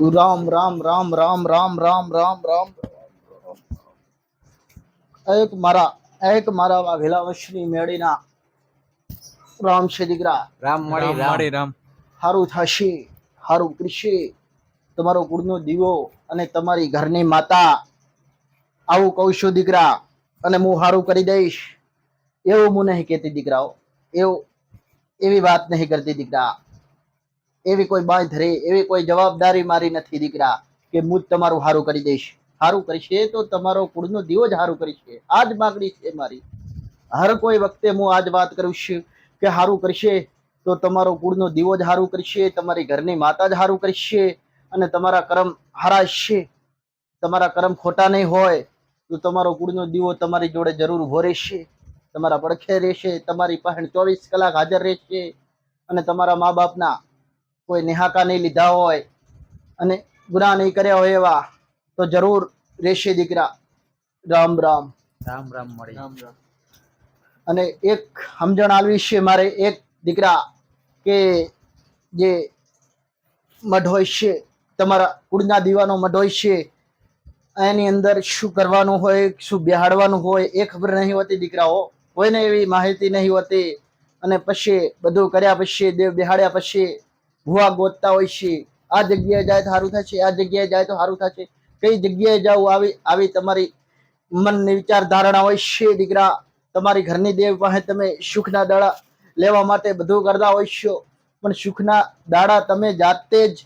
રામ રામ રામ રામ રામ રામ રામ રામ. એક મારા એક મારા વાઘેલા વશની મેળીના રામ છે દીકરા. રામ મળી રામ. રામ મળી રામ. હારું થશે હારું કૃષિ તમારો કુળનો દીવો અને તમારી ઘરની માતા. આવું કહું છું દીકરા અને હું હારું કરી દઈશ. એવું હું નહીં કહેતી દીકરાઓ. એવું એવી વાત નહીં કરતી દીકરા. એવી કોઈ બાંધરી એવી કોઈ જવાબદારી મારી નથી દીકરા કે હું જ તમારું સારું કરી દઈશ. સારું કરશે તો તમારો કુળનો દીવો જ સારું કરશે. આ જ માગણી છે મારી. હર કોઈ વખતે હું આ જ વાત કરું કે સારું કરશે તો તમારો કુળનો દીવો જ સારું કરશે, તમારી ઘરની માતા જ સારું કરશે અને તમારા કર્મ હારાશે. તમારા કર્મ ખોટા નહીં હોય તો તમારો કુળનો દીવો તમારી જોડે જરૂર ઊભો રહેશે. તમારા પડખે રહેશે, તમારી પાસે ચોવીસ કલાક હાજર રહેશે અને તમારા મા બાપના કોઈ નિહાકા નહીં લીધા હોય અને ગુના નહીં કર્યા હોય એવા તો જરૂર રહેશે દીકરા. રામ રામ. રામ રામ મળી. રામ રામ. અને એક સમજણ આવી છે મારે એક દીકરા કે જે મઢ હોય છે તમારા કુળના દીવાનો મઢ હોય છે એની અંદર શું કરવાનું હોય શું બેહાડવાનું હોય એ ખબર નહીં હોતી દીકરાઓ. કોઈને એવી માહિતી નહીં હોતી. અને પછી બધું કર્યા પછી દેવ બેહાડ્યા પછી ભૂવા ગોતતા હોય છે. આ જગ્યાએ જાય તો સારું થશે આ જગ્યાએ જાય તો સારું થશે કઈ જગ્યાએ જાવ આવી આવી તમારી મનની વિચાર ધારણા હોય છે દીકરા. તમારી ઘરની દેવ પાસે તમે સુખના દાડા લેવા માટે બધું કરતા હોય છો. પણ સુખના દાડા તમે જાતે જ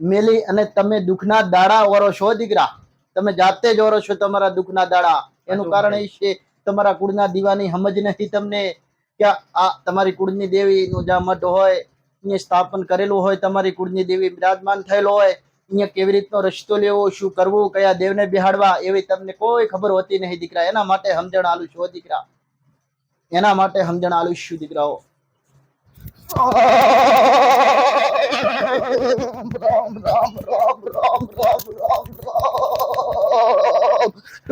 મેલી અને તમે દુઃખના દાડા ઓરો છો દીકરા. તમે જાતે જ ઓરો છો તમારા દુઃખના દાડા. એનું કારણ એ છે તમારા કુળના દીવાની સમજ નથી તમને. કે આ તમારી કુળની દેવીનું જ્યાં મઠ હોય અહીંયા સ્થાપન કરેલું હોય તમારી કુળની દેવી બિરાજમાન થયેલો હોય અહીંયા કેવી રીતનો રસ્તો લેવો શું કરવું કયા દેવને બિહાડવા એવી તમને કોઈ ખબર હોતી નહીં દીકરા. એના માટે સમજણ આલુ છો દીકરા. એના માટે સમજણ આલુ છું દીકરાઓ. રામ રામ રામ રામ રામ રામ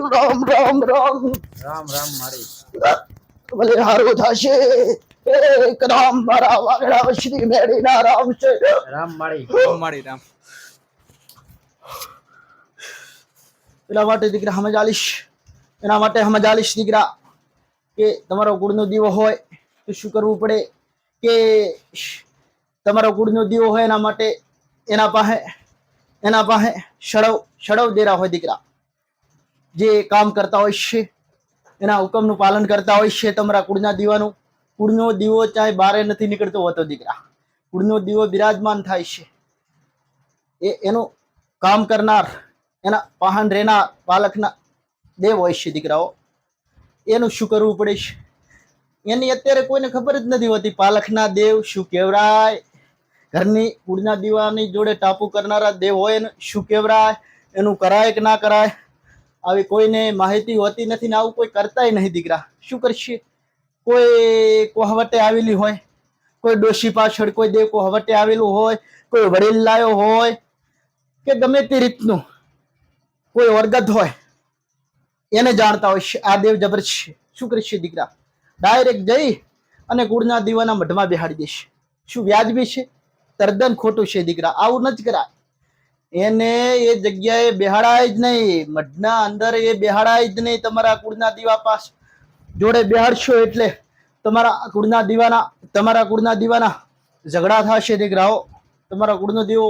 રામ રામ રામ રામ. રામ રામ મારી. ભલે હારું થશે. એક રામ મારા વાગડા શ્રી મેળીના રામ છે. રામ મળી. રામ મળી રામ. એના માટે દીકરા સમજ એના માટે સમજ દીકરા કે તમારો ગુણનો દીવો હોય તો શું કરવું પડે? કે તમારો ગુણનો દીવો હોય એના માટે એના પાસે એના પાસે સડવ સડવ દેરા હોય દીકરા. જે કામ કરતા હોય છે એના હુકમનું પાલન કરતા હોય છે તમારા કુળના દીવાનું. કુળનો દીવો ચાહે બારે નથી નીકળતો હોતો દીકરા. કુળનો દીવો બિરાજમાન થાય છે. એ, એનું કામ કરનાર, એના વાહન રહેનાર પાલકના દેવ હોય છે દીકરાઓ. એનું શું કરવું પડે છે? એની અત્યારે કોઈને ખબર જ નથી હોતી પાલખના દેવ શું કહેવરાય ઘરની કુળના દીવાની જોડે ટાપુ કરનારા દેવ હોય એને શું કહેવરાય એનું કરાય કે ના કરાય? આવી કોઈને માહિતી હોતી નથી ને આવું કોઈ કરતાય નહીં દીકરા. શું કરશે? કોઈ કોહવટે આવેલી હોય, કોઈ ડોશી પાછળ કોઈ દેવ કોહવટે આવેલું હોય, કોઈ વડીલ લાયો હોય, કે ગમે તે રીતનું કોઈ વર્ગત હોય, એને જાણતા હોય છે, આ દેવ જબર છે. શું કરશે દીકરા? ડાયરેક્ટ જઈ અને ગુડના દીવાના મઢમાં બેહાડી દેશે. શું વ્યાજબી છે? તદ્દન ખોટું છે દીકરા. આવું ન જ કરાય. એને એ જગ્યાએ બેહાડાય જ નહીં. મઢના અંદર એ બેહાડાય જ નહીં તમારા કુળના દીવા પાસ. જોડે બેહાડશો એટલે તમારા કુળના દીવાના, તમારા કુળના દીવાના ઝઘડા થશે દીકરાઓ. તમારા કુળનો દીવો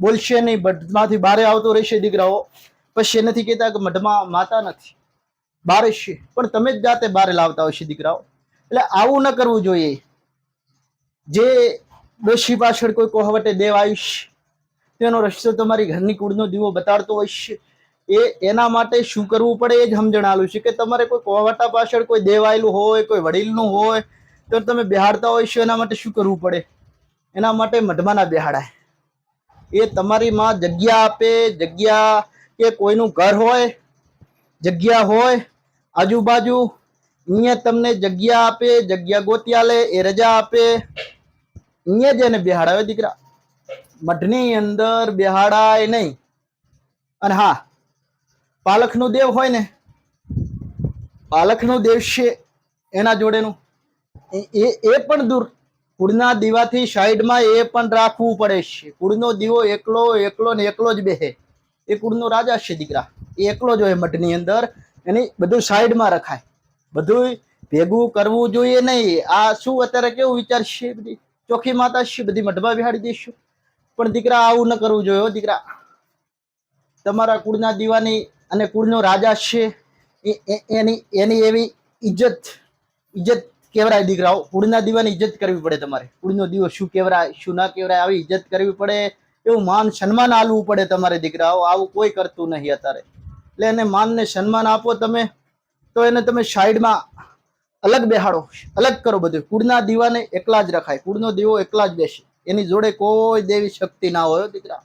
બોલશે નહીં મઢમાંથી બારે આવતો રહેશે દીકરાઓ. પછી નથી કહેતા કે મઢમાં માતા નથી, બારે છે. પણ તમે જ જાતે બારે લાવતા હોય છે દીકરાઓ. એટલે આવું ન કરવું જોઈએ. જે ડોશી પાછળ કોઈ કોહવટે દેવ આવીશ તેનો રસ્તો તમારી ઘરની કુળનો દીવો બતાડતો હોય છે. એ એના માટે શું કરવું પડે એ જ સમજણાલું છે કે તમારે કોઈ કોવાટા પાછળ કોઈ દેવાયેલું હોય, કોઈ વડીલનું હોય, તો તમે બેહાડતા હોય છો, એના માટે શું કરવું પડે? એના માટે મઢમાં ના બેહાડાય. એ તમારી માં જગ્યા આપે, જગ્યા કે કોઈનું ઘર હોય, જગ્યા હોય, આજુબાજુ અહીંયા તમને જગ્યા આપે, જગ્યા ગોત્યા લે એ રજા આપે અહીંયા જ એને બિહાડાવે દીકરા. મઢની અંદર બેહાડાય નહીં. અને હા પાલખનું દેવ હોય ને, પાલખનો દેવ છે એના જોડેનું. એ એ પણ દૂર. કુળના દીવાથી સાઈડમાં એ પણ રાખવું પડે છે. કુળનો દીવો એકલો એકલો ને એકલો જ બેહે. એ કુળનો રાજા છે દીકરા. એ એકલો જ હોય મઠની અંદર એની બધું સાઈડમાં રખાય. બધું ભેગું કરવું જોઈએ નહીં. આ શું અત્યારે કેવું વિચાર છે બધી? ચોખી માતા છે, બધી મઢમાં બિહાડી દઈશું પણ દીકરા આવું ન કરવું જોઈએ દીકરા. તમારા કુળના દીવાની અને કુળનો રાજા છે એની એની એવી ઇજ્જત ઇજ્જત કેવરાય દીકરાઓ? કુળના દીવાની ઇજ્જત કરવી પડે તમારે. કુળનો દીવો શું કેવરાય, શું ના કેવરાય, આવી ઇજ્જત કરવી પડે. એવું માન સન્માન આલવું પડે તમારે દીકરાઓ. આવું કોઈ કરતું નહીં અત્યારે. એટલે એને માનને સન્માન આપો તમે, તો એને તમે સાઈડમાં અલગ બેહાડો. અલગ કરો બધું. કુળના દીવાને એકલા જ રખાય. કુળનો દીવો એકલા જ બેસે. એની જોડે કોઈ દેવી શક્તિ ના હોય દીકરા.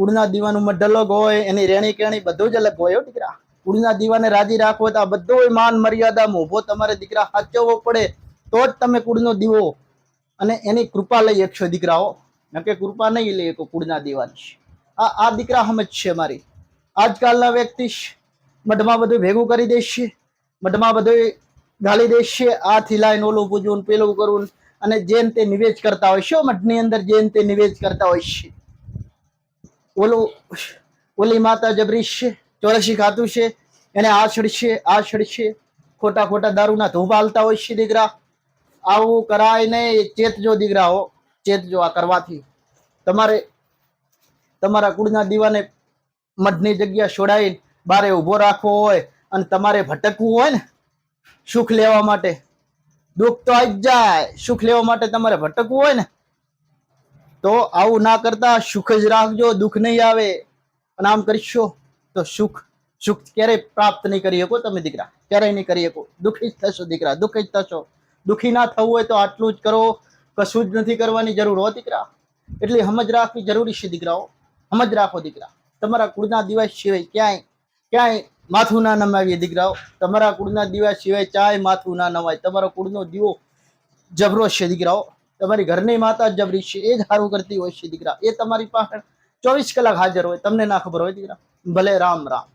કુળના દીવાનું અલગ હોય, એની રેણી કેણી બધું જ અલગ હોય દીકરા. કુળના દીવાને રાજી હોય તો આ બધો માન મર્યાદા ઊભો તમારે દીકરા સાચવવો પડે, તો જ તમે કુળનો દીવો. અને એની કૃપા લઈ શકશો દીકરાઓ નકે કૃપા નહીં લઈ શકો કુળના દીવાની. આ આ દીકરા સમજ છે મારી. આજકાલના વ્યક્તિ મઢમાં બધું ભેગું કરી દેશે મઢમાં બધું ગાલી દેશે આથી લાઈને ઓલું પૂજવું પેલું કરવું અને જેમ તે નિવેદ કરતા હોય છે મઠની અંદર જેમ તે નિવેદ કરતા હોય છે. ઓલું, ઓલી માતા જબરીશ છે ચોરસી ખાતું છે, એને આ છડશે આ છડશે ખોટા ખોટા દારૂના ધોબા હાલતા હોય છે દીકરા. આવું કરાય નહીં ચેતજો દીકરાઓ ચેતજો આ કરવાથી. તમારે, તમારા કુળના દીવાને મઢની જગ્યા છોડાવી બારે ઊભો રાખવો હોય અને તમારે ભટકવું હોય ને, સુખ લેવા માટે. દુઃખ તો આવી જાય, સુખ લેવા માટે તમારે ભટકવું હોય ને તો આવું ના કરતા સુખ જ રાખજો, દુઃખ નહીં આવે. અને આમ કરશો તો સુખ સુખ ક્યારેય પ્રાપ્ત નહીં કરી શકો તમે દીકરા. ક્યારેય નહીં કરી શકો. દુઃખી જ થશો દીકરા, દુઃખી જ થશો. દુઃખી ના થવું હોય તો આટલું જ કરો, કશું જ નથી કરવાની જરૂર હો દીકરા. એટલે સમજ રાખવી જરૂરી છે દીકરાઓ. સમજ રાખો દીકરા. તમારા કુળના દિવસ સિવાય ક્યાંય ક્યાંય માથું ના નમાવીએ દીકરાઓ. તમારા કુળના દિવસ સિવાય ચાય માથું ના નમાય. તમારો કુળનો દીવો જબરો છે દીકરાઓ. તમારી ઘરની માતા જ જબરી એ જ સારું કરતી હોય છે દીકરા. એ તમારી પાસે ચોવીસ કલાક હાજર હોય, તમને ના ખબર હોય દીકરા. ભલે રામ રામ.